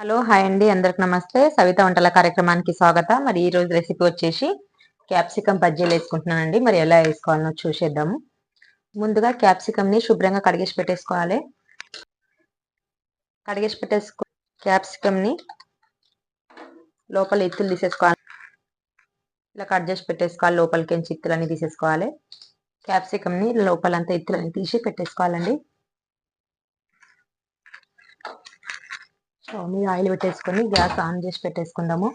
Hello hi అండి. అందరికి నమస్తే. సవిత వంటల కార్యక్రమానికి స్వాగతం. మరి ఈ రోజు రెసిపీ వచ్చేసి క్యాప్సికమ్ బజ్జీలు వేసుకుంటున్నానండి. మరి ఎలా వేసుకోవాలో చూసేద్దాము. ముందుగా క్యాప్సికమ్ని శుభ్రంగా కడిగేసి పెట్టేసుకోవాలి. కడిగేసి పెట్టేసుకో క్యాప్సికమ్ని లోపల ఎత్తులు తీసేసుకోవాలి. ఇలా కట్ చేసి పెట్టేసుకోవాలి. లోపలికి చిత్తులన్నీ తీసేసుకోవాలి. క్యాప్సికమ్ని లోపలంతా ఎత్తులన్నీ తీసి పెట్టేసుకోవాలండి. స్టవ్ మీద ఆయిల్ పెట్టేసుకొని గ్యాస్ ఆన్ చేసి పెట్టేసుకుందాము.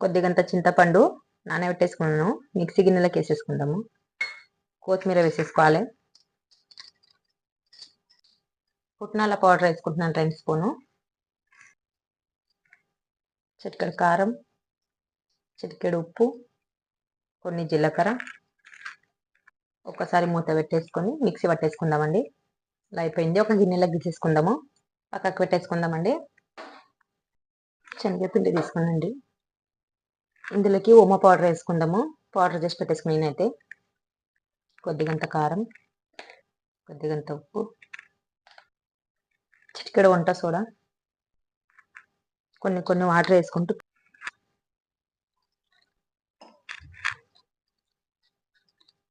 కొద్దిగంత చింతపండు నానబెట్టేసుకున్నాను. మిక్సీ గిన్నెలోకి వేసేసుకుందాము. కొత్తిమీర వేసేసుకోవాలి. పుట్నాల పౌడర్ వేసుకుంటున్నాను రెండు స్పూను. చిటికెడు కారం చిటికెడు ఉప్పు కొన్ని జీలకర్ర. ఒకసారి మూత పెట్టేసుకొని మిక్సీ పట్టేసుకుందామండి. ఇలా అయిపోయింది ఒక గిన్నెలో గీసేసుకుందాము. పక్కకు పెట్టేసుకుందామండి. శనగపిండి తీసుకుందండి ఇందులోకి ఉమ్మ పౌడర్ వేసుకుందాము. పౌడర్ చేసి పెట్టేసుకుని నేనైతే కొద్దిగంత కారం కొద్దిగంత ఉప్పు చిటికెడ వంట సోడా కొన్ని కొన్ని వాటర్ వేసుకుంటూ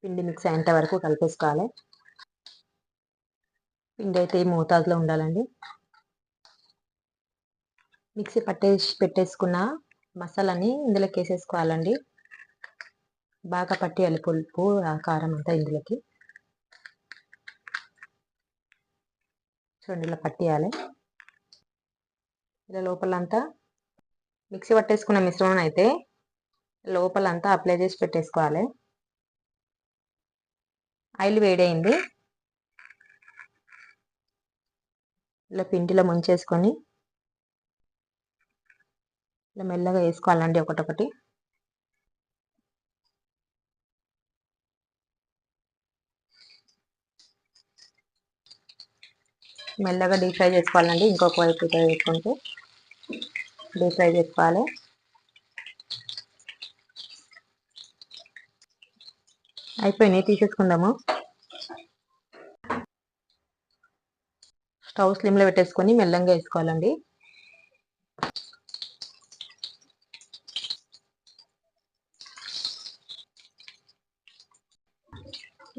పిండి మిక్స్ అయ్యేంత వరకు కలిపేసుకోవాలి. పిండి అయితే ఈ మోతాదులో ఉండాలండి. మిక్సీ పట్టేసి పెట్టేసుకున్న మసాలాని ఇందులోకి వేసేసుకోవాలండి బాగా పట్టేయాలి పులుపు కారం అంతా ఇందులోకి. చూడండి ఇలా పట్టేయాలి. ఇలా లోపలంతా మిక్సీ పట్టేసుకున్న మిశ్రమం అయితే లోపలంతా అప్లై చేసి పెట్టేసుకోవాలి. ఆయిల్ వేడైంది. ఇలా పిండిలో ముంచేసుకొని ఇలా మెల్లగా వేసుకోవాలండి ఒకటొకటి. మెల్లగా డీప్ ఫ్రై చేసుకోవాలండి ఇంకొక వైపు వేసుకుంటూ డీప్ ఫ్రై చేసుకోవాలి. అయిపోయినాయి తీసేసుకుందాము. స్టవ్ స్లిమ్లో పెట్టేసుకొని మెల్లంగా వేసుకోవాలండి.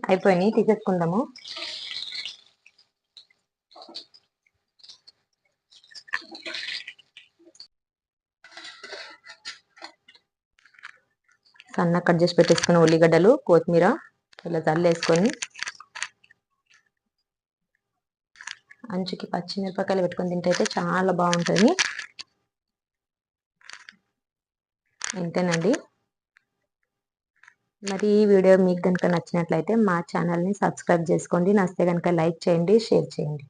అయిపోయినాయి తీసేసుకుందాము. సన్న కట్ చేసి పెట్టేసుకున్న ఉల్లిగడ్డలు కొత్తిమీర ఇలా చల్లేసుకొని అంచుకి పచ్చిమిరపకాయలు పెట్టుకొని తింటే చాలా బాగుంటుంది. ఇంతేనండి. మరి ఈ వీడియో మీకు కనుక నచ్చినట్లయితే మా ఛానల్ని సబ్స్క్రైబ్ చేసుకోండి నచ్చితే కనుక లైక్ చేయండి షేర్ చేయండి.